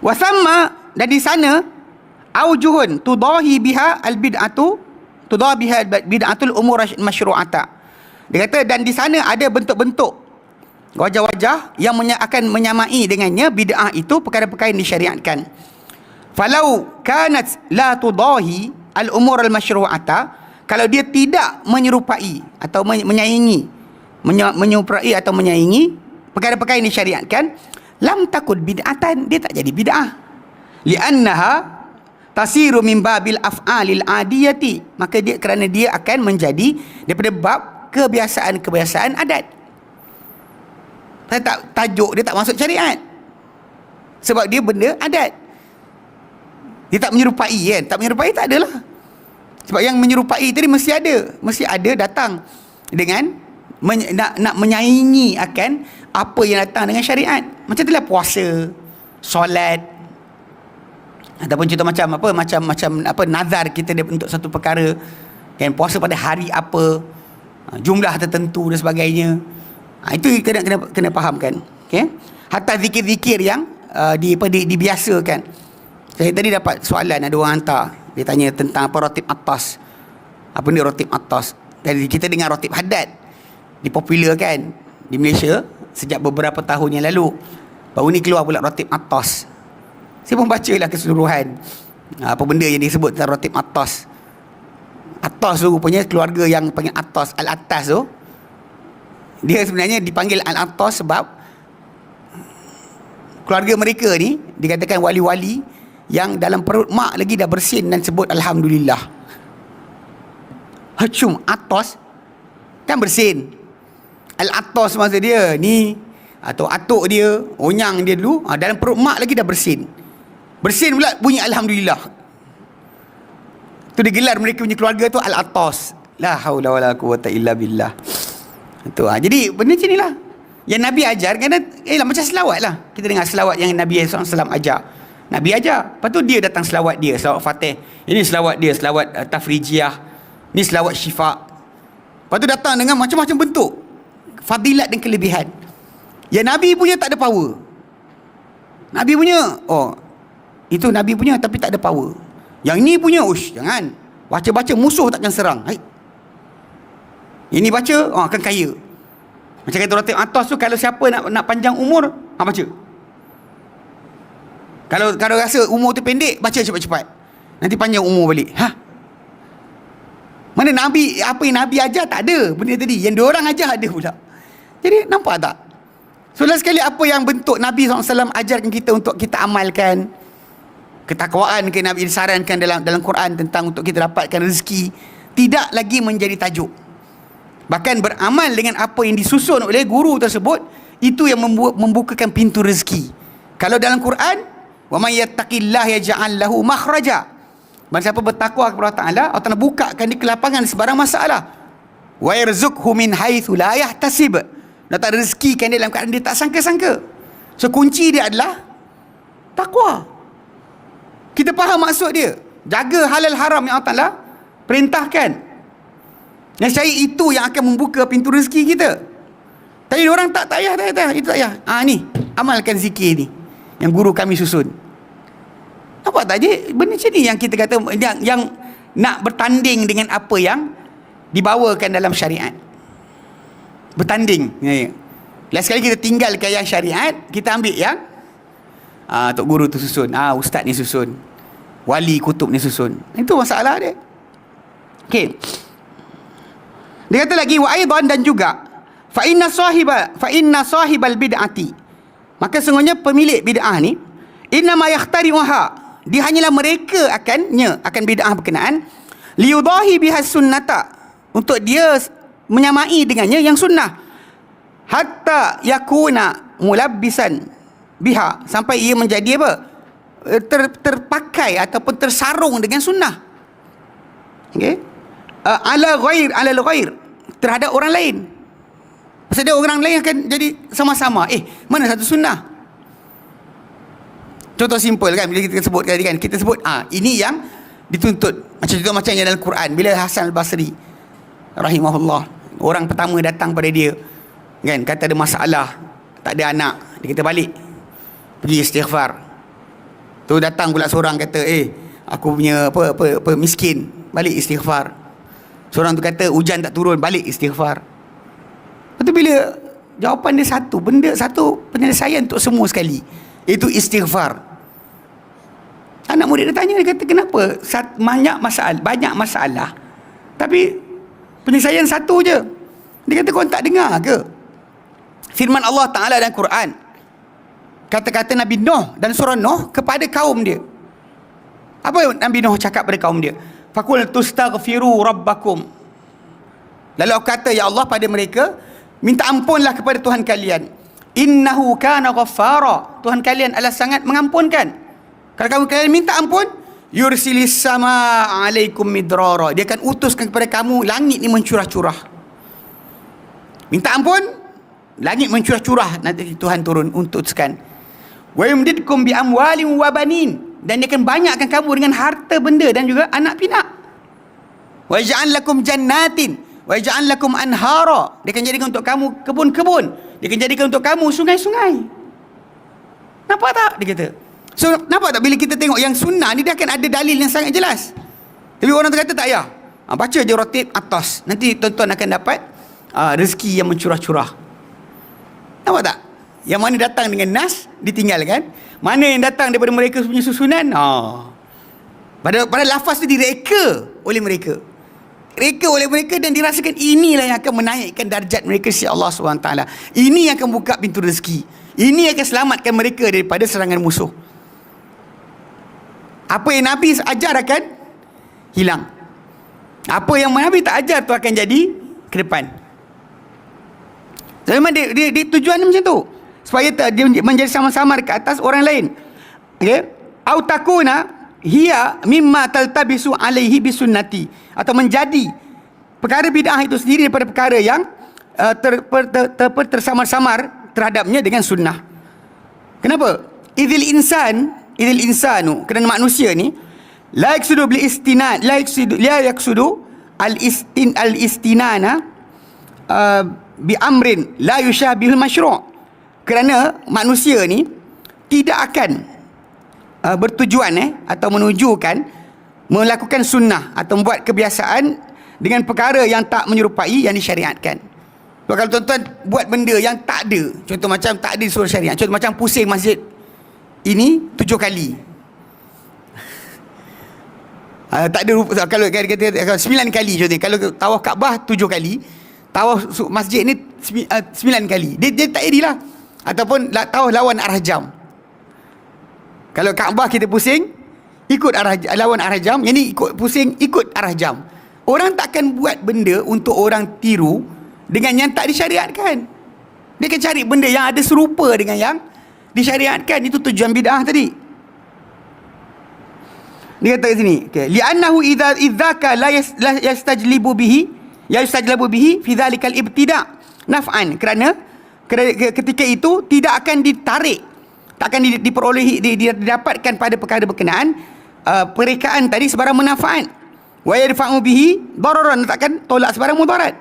Wa thamma dan di sana aujuhun tudahi biha al bid'atu tudahi biha bid'atul umur masyru'ata. Dia kata dan di sana ada bentuk-bentuk wajah-wajah yang akan menyamai dengannya bid'ah itu perkara-perkara yang disyariatkan. Falau kanat la tudahi al umur al masyru'ata kalau dia tidak menyerupai atau menyaingi menyerupai atau menyaingi perkara-perkara yang disyariatkan lam takut bid'atan dia tak jadi bid'ah. Li'annaha tasiru min babil af'alil adiyati. Maka dia kerana dia akan menjadi daripada bab kebiasaan-kebiasaan adat. Saya tak tajuk dia tak masuk syariat. Sebab dia benda adat. Dia tak menyerupai kan? Tak menyerupai tak adalah. Sebab yang menyerupai tadi mesti ada. Mesti ada datang dengan men, nak nak menyaingi akan apa yang datang dengan syariat. Macam itulah puasa solat ataupun contoh macam apa macam macam apa nazar kita untuk satu perkara. Kan puasa pada hari apa ha, jumlah tertentu dan sebagainya. Ha, itu kena kena kena fahamkan okey? Hatta zikir-zikir yang uh, di apa di, dibiasakan. Saya tadi dapat soalan ada orang hantar. Dia tanya tentang apa rotib atas. Apa ni rotib atas? Jadi kita dengar rotib haddad. Di popular kan di Malaysia sejak beberapa tahun yang lalu. Baru ni keluar pula rotib atas. Saya pun baca lah keseluruhan. Apa benda yang disebut tentang rotib atas. Atas tu rupanya keluarga yang panggil atas. Al-atas tu. Dia sebenarnya dipanggil al-atas sebab keluarga mereka ni dikatakan wali-wali yang dalam perut mak lagi dah bersin dan sebut Alhamdulillah. Hacum atas kan bersin. Al-atas masa dia ni atau atuk dia, onyang dia dulu, ha, dalam perut mak lagi dah bersin. Bersin pula bunyi Alhamdulillah. Tu digelar mereka punya keluarga tu Al-Atas. La haula wala quwata illa billah. Itu ha. Jadi benda macam inilah. Yang Nabi ajar kan eh lah, macam selawat lah. Kita dengar selawat yang Nabi SAW ajar. Nabi ajar. Lepas tu dia datang selawat dia, selawat Fatih. Ini selawat dia, selawat uh, Tafrijiyah. Ini selawat Syifa. Lepas tu datang dengan macam-macam bentuk. Fadilat dan kelebihan. Ya Nabi punya tak ada power. Nabi punya, oh, itu Nabi punya tapi tak ada power. Yang ini punya, ush, jangan. Baca-baca musuh takkan serang. Hai. Ini baca, oh, akan kaya. Macam kata Rotib atas tu, kalau siapa nak nak panjang umur, ha, baca. Kalau kalau rasa umur tu pendek, baca cepat-cepat. Nanti panjang umur balik. Ha? Mana Nabi, apa yang Nabi ajar tak ada benda tadi. Yang dia orang ajar ada pula. Jadi nampak tak? So sekali apa yang bentuk Nabi SAW ajarkan kita untuk kita amalkan. Ketakwaan ke Nabi disarankan dalam dalam Quran tentang untuk kita dapatkan rezeki. Tidak lagi menjadi tajuk. Bahkan beramal dengan apa yang disusun oleh guru tersebut. Itu yang membukakan pintu rezeki. Kalau dalam Quran, Wa may yattaqillah yaj'al lahu makhraja. Barang siapa bertakwa kepada Allah Taala, Allah Taala bukakan di kelapangan sebarang masalah. Wa yarzuqhu min haitsu la yahtasib. Dan tak rezeki kan dia dalam keadaan dia tak sangka-sangka. So kunci dia adalah takwa. Kita faham maksud dia. Jaga halal haram yang Allah Taala perintahkan. Yang saya itu yang akan membuka pintu rezeki kita. Tapi orang tak payah, tak payah, itu tak payah. Ah ni, amalkan zikir ni yang guru kami susun. Nampak tak? Jadi benda macam ni yang kita kata yang, yang nak bertanding dengan apa yang dibawakan dalam syariat. Bertanding. Last sekali kita tinggalkan yang syariat, kita ambil yang ah, Tok Guru tu susun. Ah, Ustaz ni susun. Wali kutub ni susun. Itu masalah dia. Okey. Dia kata lagi wa aidan dan juga fa inna sahiba fa inna sahibal bid'ati. Maka sungguhnya pemilik bid'ah ni inna ma yahtari'uha dia hanyalah mereka akannya akan bid'ah berkenaan liudahi biha sunnata untuk dia menyamai dengannya yang sunnah. Hatta yakuna mulabbisan biha sampai ia menjadi apa? Eh, ter, terpakai ataupun tersarung dengan sunnah. Okey? Uh, ala ghair ala ghair terhadap orang lain. Pasal dia orang lain akan jadi sama-sama. Eh mana satu sunnah? Contoh simple kan bila kita sebut kan kita sebut ah ini yang dituntut. Macam juga macam yang dalam Quran bila Hasan Al-Basri rahimahullah orang pertama datang pada dia kan kata ada masalah tak ada anak dia kata balik pergi istighfar Tu datang pula seorang kata, "Eh, aku punya apa apa, apa miskin, balik istighfar." Seorang tu kata, "Hujan tak turun, balik istighfar." Lepas tu bila jawapan dia satu, benda satu penyelesaian untuk semua sekali. Itu istighfar. Anak murid dia tanya, dia kata, "Kenapa banyak masalah, banyak masalah, tapi penyelesaian satu je?" Dia kata, "Kau tak dengar ke?" Firman Allah Taala dalam Quran. Kata-kata Nabi Nuh dan surah Nuh kepada kaum dia. Apa yang Nabi Nuh cakap pada kaum dia? Fakul tustaghfiru rabbakum. Lalu aku kata ya Allah pada mereka, minta ampunlah kepada Tuhan kalian. Innahu kana ghaffara. Tuhan kalian adalah sangat mengampunkan. Kalau kamu kalian minta ampun, yursilis sama alaikum midrara. Dia akan utuskan kepada kamu langit ni mencurah-curah. Minta ampun, langit mencurah-curah nanti Tuhan turun untuk sekan. Wa yumdidkum bi amwalin wa banin dan dia akan banyakkan kamu dengan harta benda dan juga anak pinak. Wa ja'al lakum jannatin wa ja'al lakum anhara. Dia akan jadikan untuk kamu kebun-kebun. Dia akan jadikan untuk kamu sungai-sungai. Nampak tak? Dia kata. So, nampak tak bila kita tengok yang sunnah ni dia akan ada dalil yang sangat jelas. Tapi orang tu kata tak payah. Ha, baca je rotib atas. Nanti tuan-tuan akan dapat uh, rezeki yang mencurah-curah. Nampak tak? Yang mana datang dengan nas ditinggalkan, mana yang datang daripada mereka punya susunan, ha. Pada pada lafaz tu direka oleh mereka. Reka oleh mereka dan dirasakan inilah yang akan menaikkan darjat mereka si Allah SWT. Ini yang akan buka pintu rezeki. Ini yang akan selamatkan mereka daripada serangan musuh. Apa yang Nabi ajar akan hilang. Apa yang Nabi tak ajar tu akan jadi ke depan. So, memang dia, dia, dia tujuan dia macam tu. Supaya dia menjadi sama-sama ke atas orang lain. Okay? Au takuna hiya mimma taltabisu alaihi bisunnati. Atau menjadi perkara bid'ah itu sendiri daripada perkara yang uh, ter, ter, ter, ter, ter, tersamar-samar terhadapnya dengan sunnah. Kenapa? Idil insan, idil insanu, kerana manusia ni la yaksudu bil istinad, la yaksudu la yaksudu al istin al istinana uh, bi amrin la yushabihul masyru' kerana manusia ni tidak akan uh, bertujuan eh atau menujukan melakukan sunnah atau membuat kebiasaan dengan perkara yang tak menyerupai yang disyariatkan. Kalau tuan-tuan buat benda yang tak ada, contoh macam tak ada suruh syariat, contoh macam pusing masjid ini tujuh kali. Uh, tak ada kalau kata, kata, kata sembilan kali contohnya kalau tawaf Kaabah tujuh kali. Tawaf masjid ni uh, sembilan kali. Dia, dia tak lah. Ataupun tawaf lawan arah jam. Kalau Kaabah kita pusing ikut arah lawan arah jam. Yang ni ikut pusing ikut arah jam. Orang takkan buat benda untuk orang tiru dengan yang tak disyariatkan. Dia akan cari benda yang ada serupa dengan yang disyariatkan. Itu tujuan bid'ah tadi. Dia kata kat sini, okay. li'annahu idza idzaka la yastajlibu bihi ya yastajlibu bihi fi dzalikal ibtida' naf'an kerana ketika itu tidak akan ditarik tak akan diperolehi didapatkan pada perkara berkenaan uh, perekaan tadi sebarang manfaat wa yadfa'u bihi dararan takkan tolak sebarang mudarat.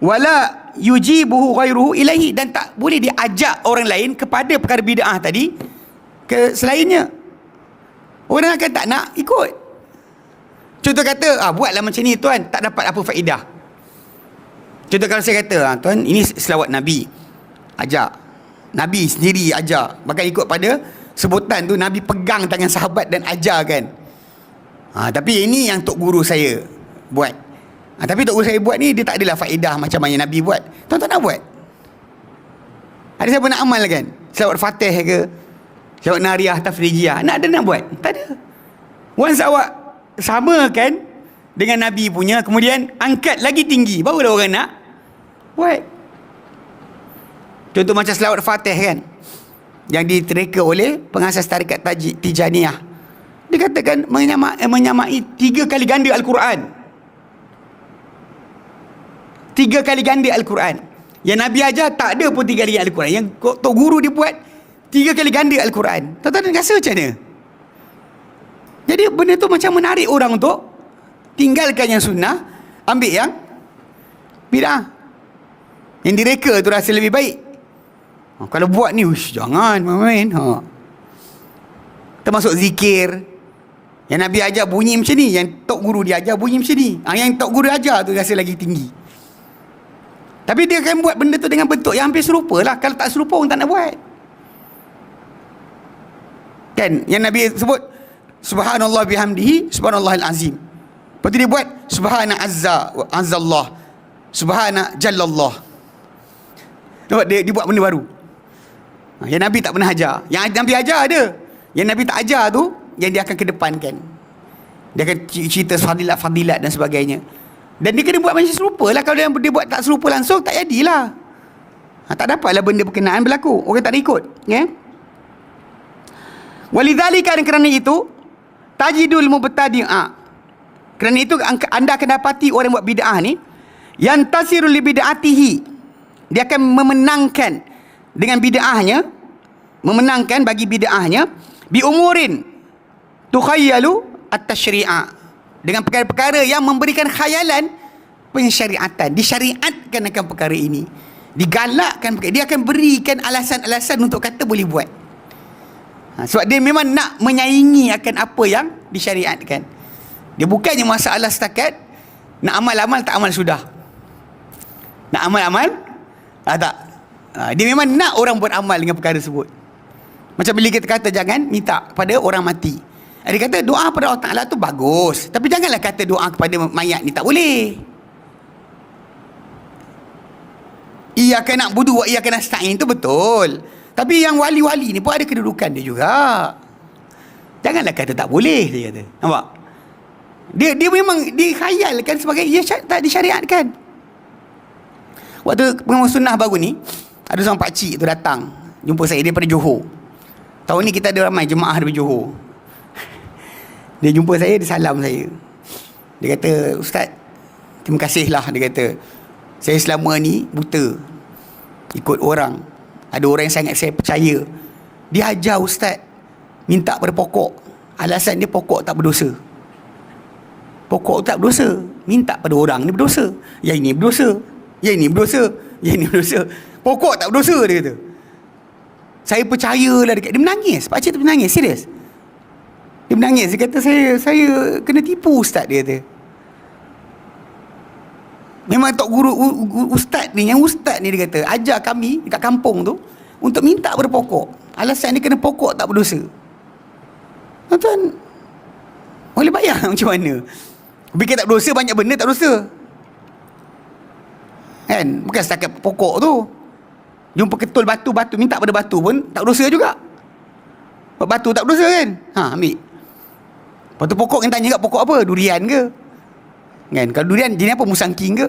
Wala yujibuhu ghairuhu ilaihi dan tak boleh diajak orang lain kepada perkara bid'ah tadi ke selainnya Orang akan tak nak ikut. Contoh kata, ah, buatlah macam ni tuan, tak dapat apa faedah. Contoh kalau saya kata, ah, tuan, ini selawat Nabi. Ajak. Nabi sendiri ajak. Bahkan ikut pada sebutan tu, Nabi pegang tangan sahabat dan ajar kan. Ha, tapi ini yang Tok Guru saya buat. Ha, tapi Guru saya buat ni, dia tak adalah faedah macam mana Nabi buat. Tuan-tuan nak buat? Ada siapa nak amal kan? Selawat Fatih ke? Jawab Nariyah Tafrijiyah Nak ada nak buat? Tak ada Once awak kan Dengan Nabi punya Kemudian angkat lagi tinggi Barulah orang nak Buat Contoh macam selawat Fatih kan Yang ditereka oleh Pengasas tarikat Tajik Tijaniyah Dia katakan menyamai, menyamai Tiga kali ganda Al-Quran Tiga kali ganda Al-Quran Yang Nabi ajar tak ada pun tiga kali Al-Quran Yang Tok Guru dia buat Tiga kali ganda Al-Quran. Tuan-tuan rasa macam mana? Jadi benda tu macam menarik orang untuk tinggalkan yang sunnah, ambil yang bid'ah. Yang direka tu rasa lebih baik. Ha, kalau buat ni, ush, jangan main-main. Ha. Termasuk zikir. Yang Nabi ajar bunyi macam ni. Yang tok guru dia ajar bunyi macam ni. Ha, yang tok guru ajar tu rasa lagi tinggi. Tapi dia akan buat benda tu dengan bentuk yang hampir serupa lah. Kalau tak serupa orang tak nak buat. Kan? Yang Nabi sebut Subhanallah bihamdihi Subhanallah al-azim Lepas tu dia buat Subhana azza Azza Allah Subhana jallallah. Nampak? Dia, dia buat benda baru. Ha, Yang Nabi tak pernah ajar. Yang Nabi ajar ada. Yang Nabi tak ajar tu Yang dia akan kedepankan. Dia akan cerita fadilat-fadilat dan sebagainya Dan dia kena buat macam serupa lah Kalau dia, dia buat tak serupa langsung Tak jadilah ha, Tak dapatlah benda berkenaan berlaku Orang tak ada ikut Ya yeah? Walidhalika dan kerana itu tajidul mubtadi'a. Kerana itu anda akan dapati orang buat bid'ah ni yang tasirul li bid'atihi. Dia akan memenangkan dengan bid'ahnya memenangkan bagi bid'ahnya bi umurin tukhayyalu at-tasyri'a dengan perkara-perkara yang memberikan khayalan pensyariatan disyariatkan akan perkara ini digalakkan dia akan berikan alasan-alasan untuk kata boleh buat Ha, sebab dia memang nak menyaingi akan apa yang disyariatkan. Dia bukannya masalah setakat nak amal-amal tak amal sudah. Nak amal-amal? Ah, tak. Ha, dia memang nak orang buat amal dengan perkara tersebut. Macam bila kita kata jangan minta pada orang mati. Dia kata doa pada Allah Ta'ala tu bagus. Tapi janganlah kata doa kepada mayat ni tak boleh. Ia kena budu, ia kena stain tu betul. Tapi yang wali-wali ni pun ada kedudukan dia juga. Janganlah kata tak boleh dia kata. Nampak? Dia dia memang dikhayalkan sebagai ia tak disyariatkan. Waktu pengamal sunnah baru ni, ada seorang pak cik tu datang jumpa saya daripada Johor. Tahun ni kita ada ramai jemaah dari Johor. Dia jumpa saya, dia salam saya. Dia kata, "Ustaz, terima kasihlah." Dia kata, "Saya selama ni buta ikut orang ada orang yang sangat saya percaya. Dia ajar ustaz minta pada pokok. Alasan dia pokok tak berdosa. Pokok tak berdosa. Minta pada orang ni berdosa. Yang ini berdosa. Yang ini berdosa. Yang ini berdosa. Pokok tak berdosa dia kata. Saya percayalah dekat dia menangis. Pak cik tu menangis serius. Dia menangis dia kata saya saya kena tipu ustaz dia kata. Memang tok guru ustaz ni yang ustaz ni dia kata ajar kami dekat kampung tu untuk minta pada pokok. Alasan dia kena pokok tak berdosa. Tuan boleh bayar macam mana? Bikin tak berdosa banyak benda tak berdosa. Kan? Bukan setakat pokok tu. Jumpa ketul batu-batu minta pada batu pun tak berdosa juga. Batu tak berdosa kan? Ha ambil. Lepas tu pokok yang tanya kat pokok apa? Durian ke? Kan? Kalau durian jenis apa? Musang king ke?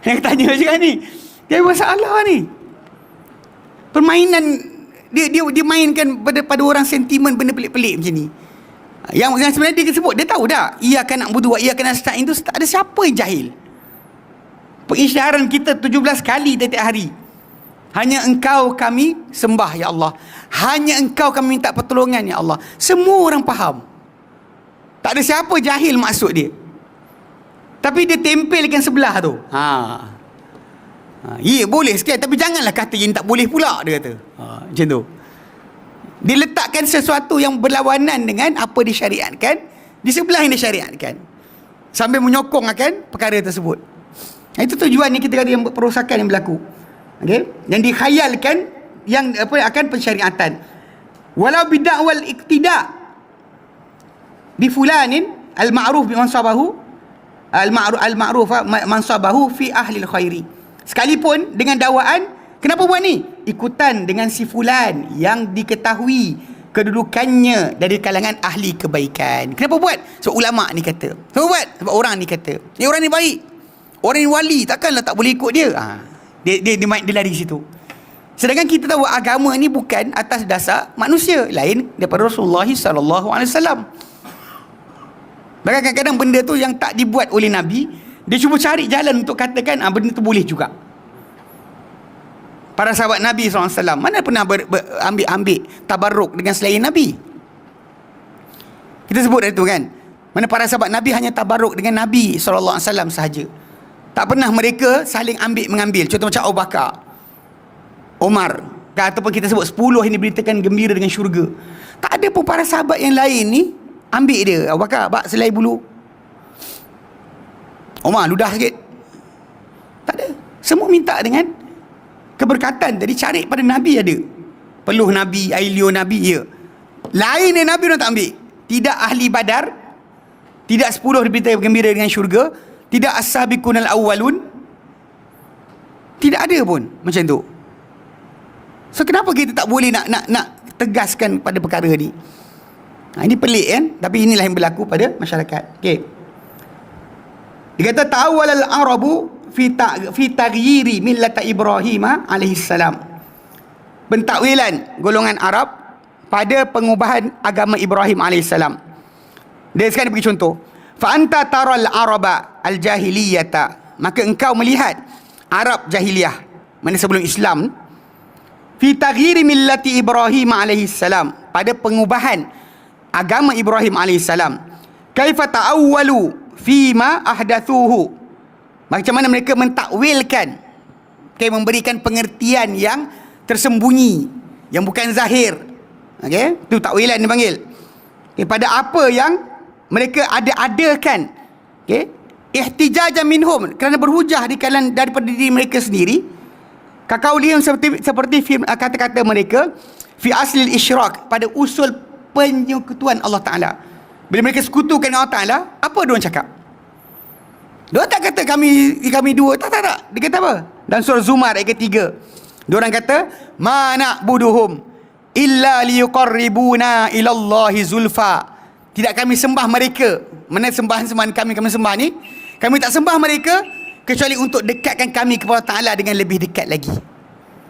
Yang tanya macam ni. Dia masalah ni. Permainan dia dia dia mainkan pada pada orang sentimen benda pelik-pelik macam ni. Yang, yang sebenarnya dia sebut, dia tahu dah. Ia nak budu, ia nak start itu tak ada siapa yang jahil. Pengisytiharan kita 17 kali setiap hari. Hanya engkau kami sembah ya Allah. Hanya engkau kami minta pertolongan ya Allah. Semua orang faham. Tak ada siapa jahil maksud dia. Tapi dia tempelkan sebelah tu. Ha. ha. Ya boleh sikit tapi janganlah kata yang tak boleh pula dia kata. Ha, macam tu. Dia letakkan sesuatu yang berlawanan dengan apa disyariatkan di sebelah yang disyariatkan. Sambil menyokong akan perkara tersebut. Ha, itu tujuannya kita kata yang perosakan yang berlaku. Okey. Yang dikhayalkan yang apa akan pensyariatan. Walau bidakwal iktida bi fulanin al-ma'ruf bi mansabahu al-ma'ruf al-ma'ruf mansabahu fi ahli al-khairi. Sekalipun dengan dakwaan, kenapa buat ni? Ikutan dengan si fulan yang diketahui kedudukannya dari kalangan ahli kebaikan. Kenapa buat? Sebab ulama ni kata. Kenapa buat? Sebab orang ni kata. Ni orang ni baik. Orang ni wali, takkanlah tak boleh ikut dia. Ha. Dia dia dia, dia, dia lari situ. Sedangkan kita tahu agama ni bukan atas dasar manusia lain daripada Rasulullah sallallahu alaihi wasallam. Bahkan kadang-kadang benda tu yang tak dibuat oleh Nabi, dia cuba cari jalan untuk katakan ah, benda tu boleh juga. Para sahabat Nabi SAW, mana pernah ber, ber, ambil-ambil tabarruk dengan selain Nabi? Kita sebut dari tu kan. Mana para sahabat Nabi hanya tabarruk dengan Nabi SAW sahaja. Tak pernah mereka saling ambil-mengambil. Contoh macam Abu Bakar. Omar. Ataupun kita sebut 10 yang diberitakan gembira dengan syurga. Tak ada pun para sahabat yang lain ni ambil dia. Abu Bakar, bak selai bulu. Omar, ludah sikit. Tak ada. Semua minta dengan keberkatan. Jadi cari pada Nabi ada. Peluh Nabi, ailio Nabi, ya. Lain yang Nabi orang tak ambil. Tidak ahli badar. Tidak sepuluh diberita gembira dengan syurga. Tidak as-sabiqun al-awwalun. Tidak ada pun macam tu. So kenapa kita tak boleh nak nak nak tegaskan pada perkara ni? Ha, ini pelik kan? Tapi inilah yang berlaku pada masyarakat. Okey. Dia kata ta'awwal al-arabu fi ta, fi taghyiri millata Ibrahim alaihi salam. Pentakwilan golongan Arab pada pengubahan agama Ibrahim alaihi salam. Dia sekarang dia bagi contoh. Fa anta taral araba al-jahiliyata. Maka engkau melihat Arab jahiliyah mana sebelum Islam fi taghyiri millati Ibrahim alaihi salam pada pengubahan agama Ibrahim alaihi salam. Kaifa ta'awwalu fi ma ahdathuhu? Macam mana mereka mentakwilkan? Okay, memberikan pengertian yang tersembunyi yang bukan zahir. Okey tu takwilan dipanggil okay, pada apa yang mereka ada-adakan? Okey ihtijajan minhum kerana berhujah di kalangan daripada diri mereka sendiri. Kakaulihim seperti seperti kata-kata mereka fi asli isyrak pada usul penyekutuan Allah Taala. Bila mereka sekutukan Allah Taala, apa dia orang cakap? Dia tak kata kami kami dua, tak tak tak. Dia kata apa? Dan surah Zumar ayat ketiga. Dia orang kata, "Ma na'buduhum illa liyuqarribuna ila Allah zulfa." Tidak kami sembah mereka. Mana sembahan-sembahan kami kami sembah ni? Kami tak sembah mereka kecuali untuk dekatkan kami kepada Taala dengan lebih dekat lagi.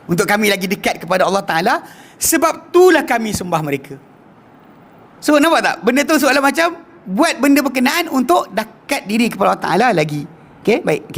Untuk kami lagi dekat kepada Allah Taala sebab itulah kami sembah mereka. So nampak tak? Benda tu soalan macam buat benda berkenaan untuk dekat diri kepada Allah Taala lagi. Okey, baik.